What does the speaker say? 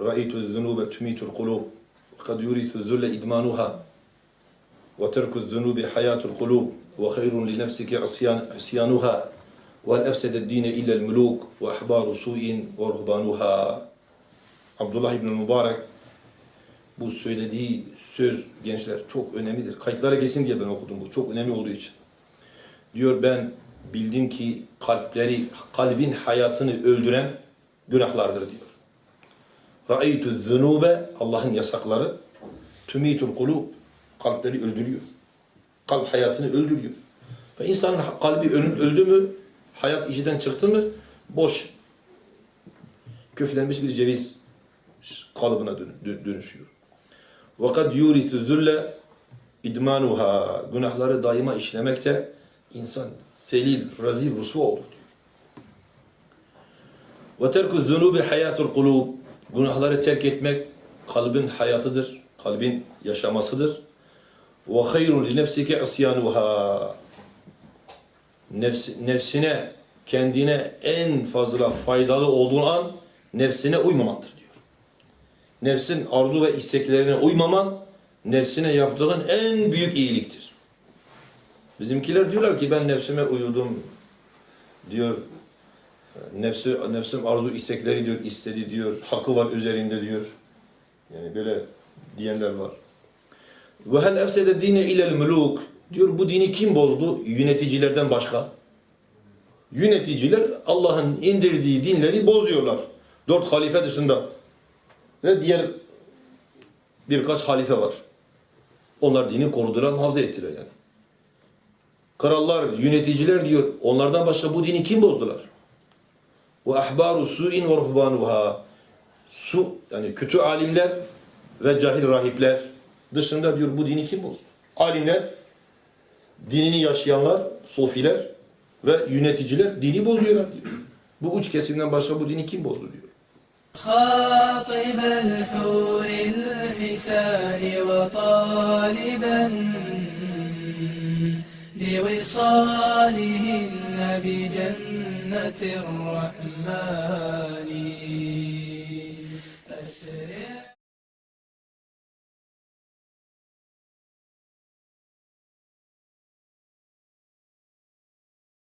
رأيت الذنوب تميت القلوب وقد يورث الذل إدمانها وترك الذنوب حياة القلوب وخير لنفسك عصيان عصيانها وهل أفسد الدين إلا الملوك وأحبار سوء ورهبانها Abdullah İbn Mübarek bu söylediği söz gençler çok önemlidir. Kayıtlara geçsin diye ben okudum bu. Çok önemli olduğu için. Diyor ben bildim ki kalpleri, kalbin hayatını öldüren günahlardır diyor. Ra'eytü zunube Allah'ın yasakları tümitul kulub kalpleri öldürüyor. Kalp hayatını öldürüyor. Ve insanın kalbi öl- öldü mü, hayat içinden çıktı mı boş köflenmiş bir ceviz kalıbına dön- dö- dönüşüyor. Vakat yurisu zülle idmanuha günahları daima işlemekte insan selil, razil, rusva olur diyor. Ve terku zunubi hayatul günahları terk etmek kalbin hayatıdır, kalbin yaşamasıdır. Ve hayrun li nefsike isyanuha Nefs, nefsine, kendine en fazla faydalı olduğun an nefsine uymamandır diyor. Nefsin arzu ve isteklerine uymaman nefsine yaptığın en büyük iyiliktir. Bizimkiler diyorlar ki ben nefsime uyudum diyor. Nefsi, nefsim arzu istekleri diyor, istedi diyor. Hakkı var üzerinde diyor. Yani böyle diyenler var. Ve hel efsede dine ilel muluk diyor bu dini kim bozdu? Yöneticilerden başka. Yöneticiler Allah'ın indirdiği dinleri bozuyorlar. Dört halife dışında. Ve diğer birkaç halife var. Onlar dini korudular, muhafaza ettiler yani. Krallar, yöneticiler diyor. Onlardan başka bu dini kim bozdular? Ve ahbaru su'in ve ruhbanuha. Su, yani kötü alimler ve cahil rahipler dışında diyor bu dini kim bozdu? Alimler, dinini yaşayanlar, sofiler ve yöneticiler dini bozuyorlar diyor. Bu üç kesimden başka bu dini kim bozdu diyor. خاطب الحور الحسان وطالبا لوصالهن بجنة الرحمن.